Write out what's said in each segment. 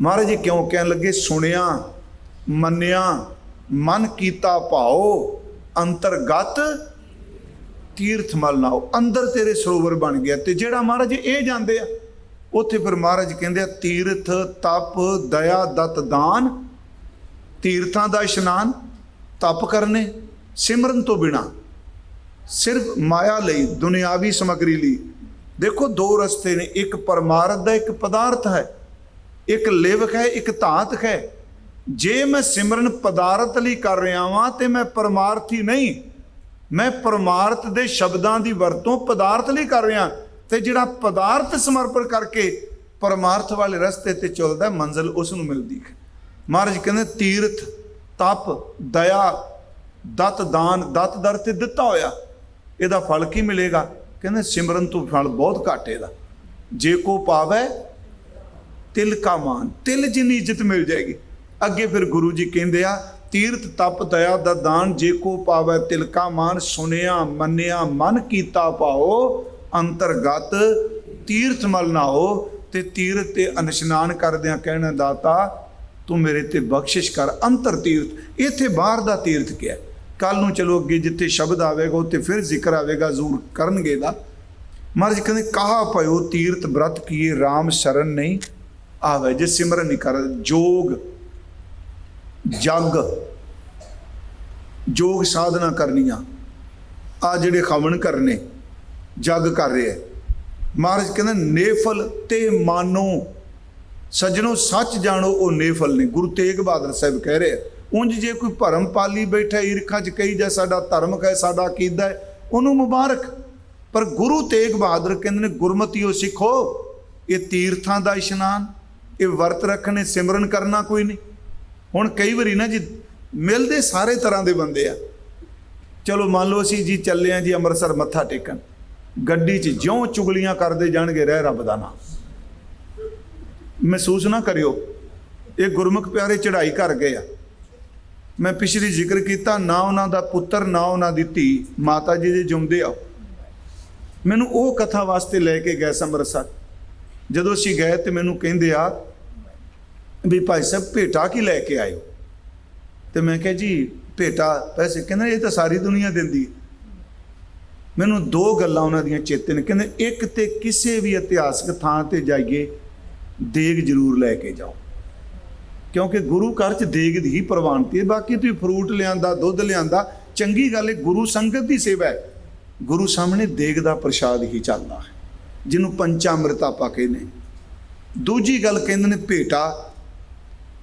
ਮਹਾਰਾਜ ਜੀ ਕਿਉਂ ਕਹਿਣ ਲੱਗੇ? ਸੁਣਿਆ, ਮੰਨਿਆ, ਮਨ ਕੀਤਾ ਭਾਓ, ਅੰਤਰਗਤ ਤੀਰਥ ਮਲ ਨਾਓ ਅੰਦਰ ਤੇਰੇ ਸਰੋਵਰ ਬਣ ਗਿਆ ਤੇ ਜਿਹੜਾ ਮਹਾਰਾਜ ਇਹ ਜਾਂਦੇ ਆ, ਉੱਥੇ ਫਿਰ ਮਹਾਰਾਜ ਕਹਿੰਦੇ ਆ, ਤੀਰਥ, ਤਪ, ਦਇਆ, ਦਤ, ਦਾਨ, ਤੀਰਥਾਂ ਦਾ ਇਸ਼ਨਾਨ, ਤਪ ਕਰਨੇ, ਸਿਮਰਨ ਤੋਂ ਬਿਨਾ। ਸਿਰਫ ਮਾਇਆ ਲਈ, ਦੁਨਿਆਵੀ ਸਮਗਰੀ ਲਈ। ਦੇਖੋ ਦੋ ਰਸਤੇ ਨੇ, ਇੱਕ ਪਰਮਾਰਥ ਦਾ ਇੱਕ ਪਦਾਰਥ ਹੈ। ਇੱਕ ਲਿਵਕ ਹੈ, ਇੱਕ ਧਾਤ ਹੈ। ਜੇ ਮੈਂ ਸਿਮਰਨ ਪਦਾਰਥ ਲਈ ਕਰ ਰਿਹਾ ਵਾਂ, ਤੇ ਮੈਂ ਪਰਮਾਰਥੀ ਨਹੀਂ। ਮੈਂ ਪਰਮਾਰਥ ਦੇ ਸ਼ਬਦਾਂ ਦੀ ਵਰਤੋਂ ਪਦਾਰਥ ਲਈ ਕਰ ਰਿਹਾ। ਤੇ ਜਿਹੜਾ ਪਦਾਰਥ ਸਮਰਪਣ ਕਰਕੇ ਪਰਮਾਰਥ ਵਾਲੇ ਰਸਤੇ ਤੇ ਚੱਲਦਾ ਮੰਜ਼ਲ ਉਸ ਨੂੰ ਮਿਲਦੀ ਹੈ। ਮਹਾਰਾਜ ਕਹਿੰਦੇ, ਤੀਰਥ, ਤਪ, ਦਇਆ, ਦਤ, ਦਾਨ, ਦਤ ਦਰ ਤੇ ਦਿੱਤਾ ਹੋਇਆ। ਇਹਦਾ ਫਲ ਕੀ ਮਿਲੇਗਾ? ਕਹਿੰਦੇ, ਸਿਮਰਨ ਤੋਂ ਫਲ ਬਹੁਤ ਘੱਟ ਇਹਦਾ। ਜੇ ਕੋ ਪਾਵੇ ਤਿਲ ਕਾ ਮਾਨ, ਤਿਲ ਜਿੰਨੀ ਇੱਜ਼ਤ ਮਿਲ ਜਾਏਗੀ। ਅੱਗੇ ਫਿਰ ਗੁਰੂ ਜੀ ਕਹਿੰਦੇ ਆ, ਤੀਰਥ ਤਪ ਦਇਆ ਦਾ ਦਾਨ ਜੇ ਕੋ ਪਾਵੇ ਤਿਲ ਕਾ ਮਾਨ, ਸੁਨਿਆ, ਮੰਨਿਆ, ਮਨ ਕੀਤਾ ਪਾਓ, ਅੰਤਰਗਤ ਤੀਰਥ ਮਲ ਨਾ ਹੋ ਤੇ ਤੀਰਥ ਤੇ ਅਨਸ਼ਨਾਨ ਕਰਦਿਆਂ ਕਹਿਣਾ ਦਾਤਾ, ਤੂੰ ਮੇਰੇ ਤੇ ਬਖਸ਼ਿਸ਼ ਕਰ, ਅੰਤਰ ਤੀਰਥ, ਇੱਥੇ ਬਾਹਰ ਦਾ ਤੀਰਥ ਕਿਹਾ ਕੱਲ ਨੂੰ ਚਲੋ ਅੱਗੇ ਜਿੱਥੇ ਸ਼ਬਦ ਆਵੇਗਾ, ਉੱਥੇ ਫਿਰ ਜ਼ਿਕਰ ਆਵੇਗਾ, ਜ਼ਰੂਰ ਕਰਨਗੇ ਦਾ। ਮਹਾਰਾਜ ਕਹਿੰਦੇ, ਕਹਾ ਭਇਓ ਤੀਰਥ ਬ੍ਰਤ ਕੀਏ RAM ਸ਼ਰਨ ਨਹੀਂ। ਆਵੇ ਜੇ ਸਿਮਰਨ ਨਹੀਂ ਕਰ ਜੋਗ, ਜਗ, ਜੋਗ ਸਾਧਨਾ ਕਰਨੀਆਂ। ਆ ਜਿਹੜੇ ਖਵਣ ਕਰਨੇ, ਜਗ ਕਰ ਰਿਹਾ ਮਹਾਰਾਜ ਕਹਿੰਦੇ, ਨੇਫਲ ਤੇ ਮਾਨੋ, ਸੱਜਣੋ ਸੱਚ ਜਾਣੋ, ਉਹ ਨੇਫਲ ਨੇ। ਗੁਰੂ ਤੇਗ ਬਹਾਦਰ ਸਾਹਿਬ ਕਹਿ ਰਹੇ ਆ। ਉਂਝ ਜੇ ਕੋਈ ਭਰਮ ਪਾਲੀ ਬੈਠਾ ਈਰਖਾ ਚ ਕਹੀ ਜਾ ਸਾਡਾ ਧਰਮ ਹੈ ਸਾਡਾ ਅਕੀਦਾ ਹੈ, ਉਹਨੂੰ ਮੁਬਾਰਕ। ਪਰ ਗੁਰੂ ਤੇਗ ਬਹਾਦਰ ਕਹਿੰਦੇ ਨੇ ਗੁਰਮਤੀਓ ਸਿੱਖੋ, ਇਹ ਤੀਰਥਾਂ ਦਾ ਇਸ਼ਨਾਨ ਇਹ ਵਰਤ ਰੱਖਣੇ ਸਿਮਰਨ ਕਰਨਾ ਕੋਈ ਨਹੀਂ। ਹੁਣ ਕਈ ਵਾਰੀ ਨਾ ਜੀ, ਮਿਲਦੇ ਸਾਰੇ ਤਰ੍ਹਾਂ ਦੇ ਬੰਦੇ ਆ। ਚਲੋ ਮੰਨ ਲਓ ਅਸੀਂ ਜੀ ਚੱਲੇ ਆ ਜੀ ਅੰਮ੍ਰਿਤਸਰ ਮੱਥਾ ਟੇਕਣ। ਗੱਡੀ 'ਚ ਜਿਉਂ ਚੁਗਲੀਆਂ ਕਰਦੇ ਜਾਣਗੇ, ਰਹਿ ਰੱਬ ਦਾ ਨਾਮ। ਮਹਿਸੂਸ ਨਾ ਕਰਿਓ, ਇਹ ਗੁਰਮੁਖ ਪਿਆਰੇ ਚੜ੍ਹਾਈ ਕਰ ਗਏ ਆ। ਮੈਂ ਪਿਛਲੀ ਜ਼ਿਕਰ ਕੀਤਾ, ਨਾ ਉਹਨਾਂ ਦਾ ਪੁੱਤਰ, ਨਾ ਉਹਨਾਂ ਦੀ ਧੀ, ਮਾਤਾ ਜੀ ਦੇ ਜੁੰਮਦੇ ਆ ਮੈਨੂੰ ਉਹ ਕਥਾ ਵਾਸਤੇ ਲੈ ਕੇ ਗਏ ਸਮਰਸਰ ਜਦੋਂ ਅਸੀਂ ਗਏ ਤੇ ਮੈਨੂੰ ਕਹਿੰਦੇ ਆ ਵੀ ਭਾਈ ਸਾਹਿਬ ਭੇਟਾ ਕੀ ਲੈ ਕੇ ਆਇਓ? ਤੇ ਮੈਂ ਕਿਹਾ ਜੀ, ਭੇਟਾ ਪੈਸੇ, ਕਹਿੰਦੇ ਇਹ ਤਾਂ ਸਾਰੀ ਦੁਨੀਆ ਦਿੰਦੀ ਹੈ। ਮੈਨੂੰ ਦੋ ਗੱਲਾਂ ਉਹਨਾਂ ਦੀਆਂ ਚੇਤੇ ਨੇ। ਕਹਿੰਦੇ ਇੱਕ ਤੇ ਕਿਸੇ ਵੀ ਇਤਿਹਾਸਕ ਥਾਂ ਤੇ ਜਾਈਏ, ਦੇਗ ਜ਼ਰੂਰ ਲੈ ਕੇ ਜਾਓ। ਕਿਉਂਕਿ ਗੁਰੂ ਘਰ ਚ ਦੇਗ ਦੀ ਹੀ ਪ੍ਰਵਾਨਤੀ ਹੈ। ਬਾਕੀ ਤੁਸੀਂ ਫਰੂਟ ਲਿਆਂਦਾ, ਦੁੱਧ ਲਿਆਂਦਾ, ਚੰਗੀ ਗੱਲ ਹੈ, ਗੁਰੂ ਸੰਗਤ ਦੀ ਸੇਵਾ ਹੈ। ਗੁਰੂ ਸਾਹਮਣੇ ਦੇਗ ਦਾ ਪ੍ਰਸ਼ਾਦ ਹੀ ਚੱਲਦਾ ਹੈ, ਜਿਹਨੂੰ ਪੰਚਾਮ੍ਰਿਤ ਆਪਾਂ ਕਹਿੰਦੇ ਦੂਜੀ ਗੱਲ ਕਹਿੰਦੇ ਨੇ ਭੇਟਾ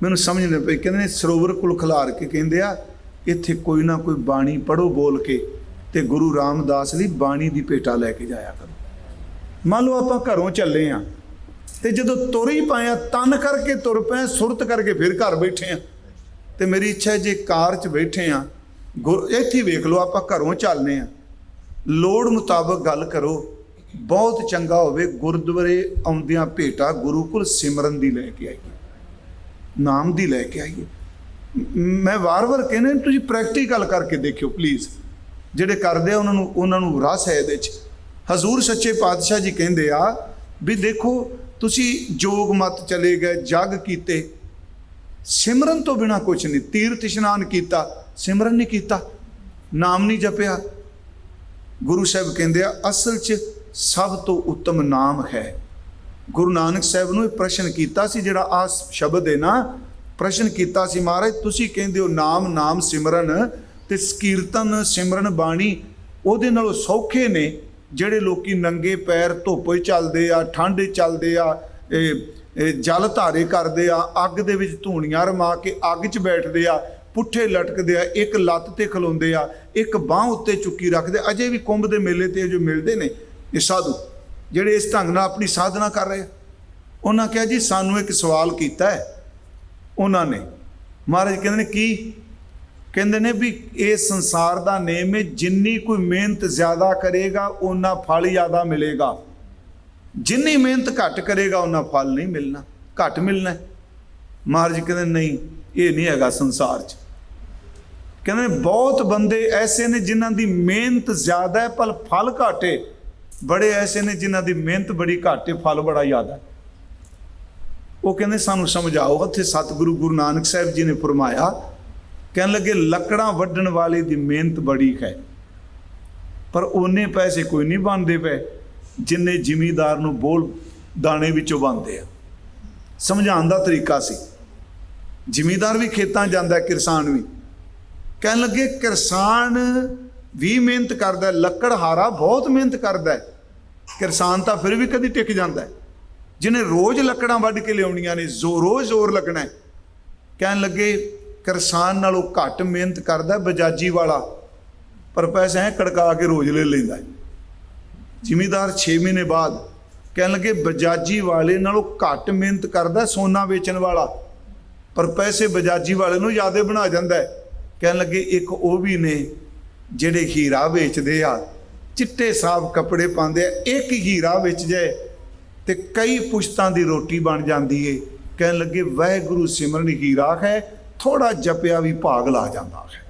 ਮੈਨੂੰ ਸਮਝ ਨਹੀਂ ਪਈ। ਕਹਿੰਦੇ ਨੇ ਸਰੋਵਰ ਕੁਲ ਖਿਲਾਰ ਕੇ ਕਹਿੰਦੇ ਆ, ਇੱਥੇ ਕੋਈ ਨਾ ਕੋਈ ਬਾਣੀ ਪੜੋ ਬੋਲ ਕੇ ਤੇ ਗੁਰੂ ਰਾਮਦਾਸ ਲਈ ਬਾਣੀ ਦੀ ਭੇਟਾ ਲੈ ਕੇ ਜਾਇਆ ਕਰੋ। ਮੰਨ ਲਓ ਆਪਾਂ ਘਰੋਂ ਚੱਲੇ ਆ ਤੇ ਜਦੋਂ ਤੁਰ ਹੀ ਪਾਇਆ, ਤਨ ਕਰਕੇ ਤੁਰ ਪਏ, ਸੁਰਤ ਕਰਕੇ ਫਿਰ ਘਰ ਬੈਠੇ ਆ। ਤੇ ਮੇਰੀ ਇੱਛਾ ਜੇ ਕਾਰ 'ਚ ਬੈਠੇ ਆ, ਗੁਰ ਇੱਥੇ ਵੇਖ ਲਓ ਆਪਾਂ ਘਰੋਂ ਚੱਲਨੇ ਆ। ਲੋੜ ਮੁਤਾਬਕ ਗੱਲ ਕਰੋ, ਬਹੁਤ ਚੰਗਾ ਹੋਵੇ ਗੁਰਦੁਆਰੇ ਆਉਂਦਿਆਂ ਭੇਟਾ ਗੁਰੂਕੁਲ ਸਿਮਰਨ ਦੀ ਲੈ ਕੇ ਆਈਏ। ਨਾਮ ਦੀ ਲੈ ਕੇ ਆਈਏ। ਮੈਂ ਵਾਰ-ਵਾਰ ਕਹਿੰਦਾ, ਤੁਸੀਂ ਪ੍ਰੈਕਟੀਕਲ ਕਰਕੇ ਦੇਖਿਓ ਪਲੀਜ਼ ਜਿਹੜੇ ਕਰਦੇ ਆ, ਉਹਨਾਂ ਨੂੰ ਉਹਨਾਂ ਨੂੰ ਰਸ ਹੈ ਇਹਦੇ 'ਚ। ਹਜ਼ੂਰ ਸੱਚੇ ਪਾਤਸ਼ਾਹ ਜੀ ਕਹਿੰਦੇ ਆ ਵੀ ਦੇਖੋ, ਤੁਸੀਂ ਜੋਗ ਮਤ ਚਲੇ ਗਏ, ਜਗ ਕੀਤੇ। ਸਿਮਰਨ ਤੋਂ ਬਿਨਾ ਕੁਝ ਨਹੀਂ। ਤੀਰਥ ਇਸ਼ਨਾਨ ਕੀਤਾ, ਸਿਮਰਨ ਨਹੀਂ ਕੀਤਾ। ਨਾਮ ਨਹੀਂ ਜਪਿਆ। ਗੁਰੂ ਸਾਹਿਬ ਕਹਿੰਦੇ ਆ, ਅਸਲ 'ਚ ਸਭ ਤੋਂ ਉੱਤਮ ਨਾਮ ਹੈ। ਗੁਰੂ ਨਾਨਕ ਸਾਹਿਬ ਨੂੰ ਇਹ ਪ੍ਰਸ਼ਨ ਕੀਤਾ ਸੀ, ਜਿਹੜਾ ਆ ਸ਼ਬਦ ਹੈ ਨਾ, ਪ੍ਰਸ਼ਨ ਕੀਤਾ ਸੀ, ਮਹਾਰਾਜ, ਤੁਸੀਂ ਕਹਿੰਦੇ ਹੋ ਨਾਮ ਨਾਮ ਸਿਮਰਨ ਤੇ ਕੀਰਤਨ ਸਿਮਰਨ ਬਾਣੀ ਉਹਦੇ ਨਾਲੋਂ ਸੌਖੇ ਨੇ, ਜਿਹੜੇ ਲੋਕੀ ਨੰਗੇ ਪੈਰ ਧੁੱਪ 'ਚ ਚੱਲਦੇ ਆ ਠੰਡ ਚੱਲਦੇ ਆ, ਇਹ ਜਲ ਧਾਰੇ ਕਰਦੇ ਆ, ਅੱਗ ਦੇ ਵਿੱਚ ਧੂਣੀਆਂ ਰਮਾ ਕੇ ਅੱਗ 'ਚ ਬੈਠਦੇ ਆ, ਪੁੱਠੇ ਲਟਕਦੇ ਆ, ਇੱਕ ਲੱਤ ਤੇ ਖਲੋਂਦੇ ਆ, ਇੱਕ ਬਾਹ ਉੱਤੇ ਚੁੱਕੀ ਰੱਖਦੇ ਅਜੇ ਵੀ ਕੁੰਭ ਦੇ ਮੇਲੇ ਤੇ ਜੋ ਮਿਲਦੇ ਨੇ, ਇਹ ਸਾਧੂ ਜਿਹੜੇ ਇਸ ਢੰਗ ਨਾਲ ਆਪਣੀ ਸਾਧਨਾ ਕਰ ਰਹੇ ਉਹਨਾਂ ਕਿਹਾ ਜੀ, ਸਾਨੂੰ ਇੱਕ ਸਵਾਲ ਕੀਤਾ ਹੈ। ਉਹਨਾਂ ਨੇ, ਮਹਾਰਾਜ ਕਹਿੰਦੇ ਨੇ, ਕੀ? ਕਹਿੰਦੇ ਨੇ ਵੀ ਇਹ ਸੰਸਾਰ ਦਾ ਨੇਮ ਹੈ, ਜਿੰਨੀ ਕੋਈ ਮਿਹਨਤ ਜ਼ਿਆਦਾ ਕਰੇਗਾ ਉਹਨਾਂ ਫਲ ਜ਼ਿਆਦਾ ਮਿਲੇਗਾ। ਜਿੰਨੀ ਮਿਹਨਤ ਘੱਟ ਕਰੇਗਾ ਉਹਨਾਂ ਫਲ ਨਹੀਂ ਮਿਲਣਾ। ਘੱਟ ਮਿਲਣਾ ਮਹਾਰਾਜ ਕਹਿੰਦੇ, ਨਹੀਂ, ਇਹ ਨਹੀਂ ਹੈਗਾ ਸੰਸਾਰ 'ਚ। ਕਹਿੰਦੇ ਨੇ, ਬਹੁਤ ਬੰਦੇ ਐਸੇ ਨੇ ਜਿਨ੍ਹਾਂ ਦੀ ਮਿਹਨਤ ਜ਼ਿਆਦਾ ਹੈ, ਪਰ ਫਲ ਘੱਟ ਹੈ। ਬੜੇ ਐਸੇ ਨੇ ਜਿਨ੍ਹਾਂ ਦੀ ਮਿਹਨਤ ਬੜੀ ਘੱਟ ਹੈ, ਫਲ ਬੜਾ ਜ਼ਿਆਦਾ ਹੈ। ਉਹ ਕਹਿੰਦੇ ਸਾਨੂੰ ਸਮਝਾਓ, ਉੱਥੇ ਸਤਿਗੁਰੂ ਗੁਰੂ ਨਾਨਕ ਸਾਹਿਬ ਜੀ ਨੇ ਫਰਮਾਇਆ, ਕਹਿਣ ਲੱਗੇ ਲੱਕੜਾਂ ਵੱਢਣ ਵਾਲੇ ਦੀ ਮਿਹਨਤ ਬੜੀ ਹੈ, ਪਰ ਉਹਨੇ ਪੈਸੇ ਕੋਈ ਨਹੀਂ ਬਣਦੇ ਪਏ, ਜਿੰਨੇ ਜ਼ਿਮੀਦਾਰ ਨੂੰ ਬੋਲ ਦਾਣੇ ਵਿੱਚੋਂ ਬਣਦੇ ਆ। ਸਮਝਾਉਣ ਦਾ ਤਰੀਕਾ ਸੀ। ਜ਼ਿਮੀਦਾਰ ਵੀ ਖੇਤਾਂ ਜਾਂਦਾ ਕਿਸਾਨ ਵੀ। ਕਹਿਣ ਲੱਗੇ ਕਿਸਾਨ ਵੀ ਮਿਹਨਤ ਕਰਦਾ ਲੱਕੜਹਾਰਾ ਬਹੁਤ ਮਿਹਨਤ ਕਰਦਾ ਹੈ। ਕਿਸਾਨ ਤਾਂ ਫਿਰ ਵੀ ਕਦੀ ਟਿਕ ਜਾਂਦਾ ਹੈ। ਜਿਹਨੇ ਰੋਜ਼ ਲੱਕੜਾਂ ਵੱਢ ਕੇ ਲਿਆਉਣੀਆਂ ਨੇ, ਜ਼ੋ, ਰੋਜ਼ ਜ਼ੋਰ ਲੱਗਣਾ ਹੈ। ਕਹਿਣ ਲੱਗੇ, ਕਿਸਾਨ ਨਾਲੋਂ ਘੱਟ ਮਿਹਨਤ ਕਰਦਾ ਬਜਾਜੀ ਵਾਲਾ, ਪਰ ਪੈਸੇ ਐ ਕੜਕਾ ਕੇ ਰੋਜ਼ ਲੈ ਲੈਂਦਾ ਜ਼ਿਮੀਦਾਰ 6 ਮਹੀਨੇ ਬਾਅਦ ਕਹਿਣ ਲੱਗੇ, ਬਜਾਜੀ ਵਾਲੇ ਨਾਲੋਂ ਘੱਟ ਮਿਹਨਤ ਕਰਦਾ ਸੋਨਾ ਵੇਚਣ ਵਾਲਾ, ਪਰ ਪੈਸੇ ਬਜਾਜੀ ਵਾਲੇ ਨੂੰ ਜ਼ਿਆਦਾ ਬਣਾ ਜਾਂਦਾ ਕਹਿਣ ਲੱਗੇ, ਇੱਕ ਉਹ ਵੀ ਨੇ ਜਿਹੜੇ ਹੀਰਾ ਵੇਚਦੇ ਆ, ਚਿੱਟੇ ਸਾਫ਼ ਕੱਪੜੇ ਪਾਉਂਦੇ ਆ, ਇੱਕ ਹੀਰਾ ਵਿੱਚ ਜਾਏ ਤੇ ਕਈ ਪੁਸ਼ਤਾਂ ਦੀ ਰੋਟੀ ਬਣ ਜਾਂਦੀ ਏ, ਕਹਿਣ ਲੱਗੇ ਵਾਹਿਗੁਰੂ ਸਿਮਰਨ ਹੀਰਾ ਹੈ ਥੋੜਾ ਜਪਿਆ ਵੀ ਭਾਗ ਲਾ ਜਾਂਦਾ ਹੈ।